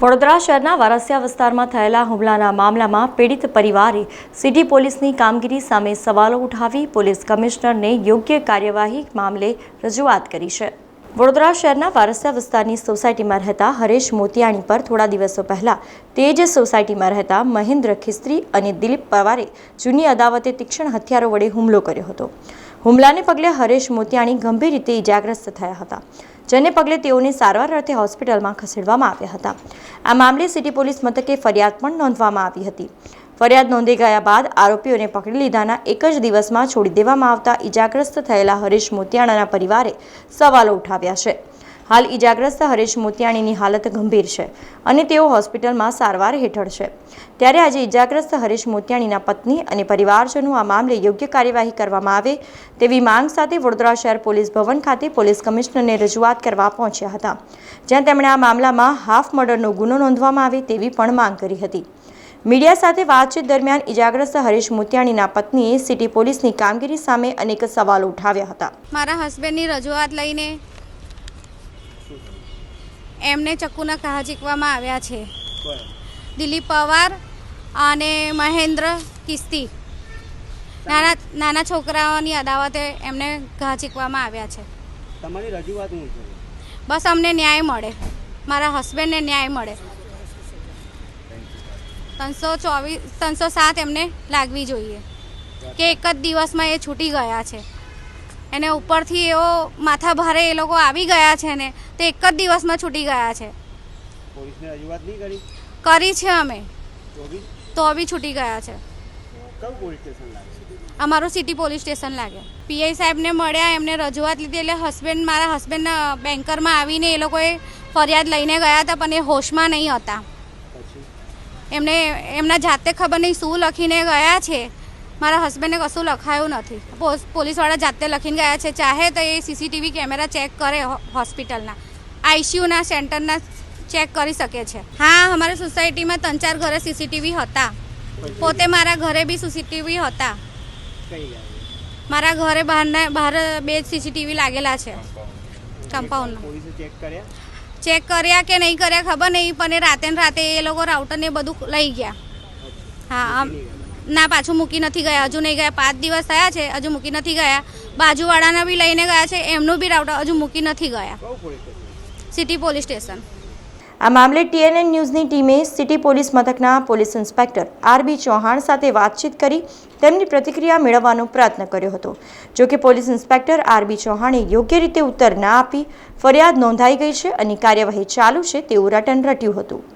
વડોદરા શહેરના વારસિયા વિસ્તારમાં થયેલા હુમલાના મામલામાં પીડિત પરિવારે સિટી પોલીસની કામગીરી સામે સવાલો ઉઠાવી પોલીસ કમિશનરને યોગ્ય કાર્યવાહી મામલે રજૂઆત કરી છે. વડોદરા શહેરના વારસિયા વિસ્તારની સોસાયટીમાં રહેતા હરેશ મોતિયાણી પર થોડા દિવસો પહેલા તે જ સોસાયટીમાં રહેતા મહેન્દ્ર ખિસ્ત્રી અને દિલીપ પવારે જૂની અદાવતે તીક્ષ્ણ હથિયારો વડે હુમલો કર્યો હતો. હુમલાને પગલે હરેશ મોતિયાણી ગંભીર રીતે ઇજાગ્રસ્ત થયા હતા. જેને પગલે તેઓને સારવાર અર્થે હોસ્પિટલમાં ખસેડવામાં આવ્યા હતા. આ મામલે સિટી પોલીસ મથકે ફરિયાદ પણ નોંધવામાં આવી હતી. ફરિયાદ નોંધી ગયા બાદ આરોપીઓને પકડી લીધાના એક જ દિવસમાં છોડી દેવામાં આવતા ઇજાગ્રસ્ત થયેલા હરીશ મોતિયાણાના પરિવારે સવાલો ઉઠાવ્યા છે. હાલ ઇજાગ્રસ્ત હરેશ મોતિયાણીની હાલત ગંભીર છે અને તેઓ હોસ્પિટલમાં સારવાર હેઠળ છે. ત્યારે આજે ઇજાગ્રસ્ત હરેશ મોતિયાણીના પત્ની અને પરિવારજનો આ મામલે યોગ્ય કાર્યવાહી કરવામાં આવે તેવી માંગ સાથે વડોદરા શહેર પોલીસ ભવન ખાતે પોલીસ કમિશનરને રજૂઆત કરવા પહોંચ્યા હતા. જ્યાં તેમણે આ મામલામાં હાફ મર્ડરનો ગુનો નોંધવામાં આવે તેવી પણ માંગ કરી હતી. મીડિયા સાથે વાતચીત દરમિયાન ઇજાગ્રસ્ત હરીશ મોતિયાણીના પત્નીએ સિટી પોલીસની કામગીરી સામે અનેક સવાલો ઉઠાવ્યા હતા. મારા હસબન્ડની રજૂઆત લઈને એમને ચક્કુના ઘા જીકવામાં આવ્યા છે. દિલીપ પવાર અને મહેન્દ્ર કિસ્તી. નાના નાના છોકરાઓની અદાવતે એમને ઘા ચીકવામાં આવ્યા છે. તમારી રજૂઆત શું છે? બસ અમને ન્યાય મળે. મારા હસબન્ડને ન્યાય મળે. ત્રણસો ચોવીસ ત્રણસો સાત એમને લાગવી જોઈએ. કે એક જ દિવસમાં એ છૂટી ગયા છે. એને ઉપરથી એવો માથા ભારે એ લોકો આવી ગયા છે ને તે એક જ દિવસમાં છૂટી ગયા છે. પોલીસને રજૂઆત નહીં કરી? કરી છે અમે. તો બી? છૂટી ગયા છે. અમારું સિટી પોલીસ સ્ટેશન લાગે. પીઆઈ સાહેબને મળ્યા એમને રજૂઆત લીધી એટલે હસબન્ડ મારા હસબન્ડ બેન્કરમાં આવીને એ લોકોએ ફરિયાદ લઈને ગયા હતા પણ એ હોશમાં નહીં હતા. એમને એમના જાતે ખબર નહીં શું લખીને ગયા છે. મારા હસબન્ડને કશું લખાયું નથી. પોલીસવાળા જાતે લખીને ગયા છે ચાહે તો એ સીસીટીવી કેમેરા ચેક કરે હોસ્પિટલના આઈસીયુના સેન્ટરના ચેક કરી શકે છે. હા અમારી સોસાયટીમાં ત્રણ ચાર ઘરે સીસીટીવી હતા. પોતે મારા ઘરે બી સીસીટીવી હતા. મારા ઘરે બહારના બહાર બે સીસીટીવી લાગેલા છે. કમ્પાઉન્ડમાં ચેક કર્યા? કે નહીં કર્યા ખબર નહીં પણ એ રાતે ને રાતે એ લોકો રાઉટરને બધું લઈ ગયા. હા આમ ના, પાછું મૂકી નથી ગયા. હજુ નહીં ગયા. પાંચ દિવસ થયા છે, હજુ મૂકી નથી ગયા. બાજુવાળાના બી લઈને ગયા છે, એમનું બી રાઉટર હજુ મૂકી નથી ગયા. City police station. આ મામલે ટીએનએન ન્યૂઝની ટીમે સિટી પોલીસ મથકના police inspector R B Chauhan સાથે વાતચીત કરી તેમની પ્રતિક્રિયા મેળવવાનો પ્રયત્ન કર્યો હતો. જો કે પોલીસ ઇન્સ્પેક્ટર આરબી ચૌહાણે યોગ્ય રીતે ઉત્તર ના આપી ફરિયાદ નોંધાઈ ગઈ છે અને કાર્યવાહી ચાલુ છે તેવું રટન રટ્યું હતું.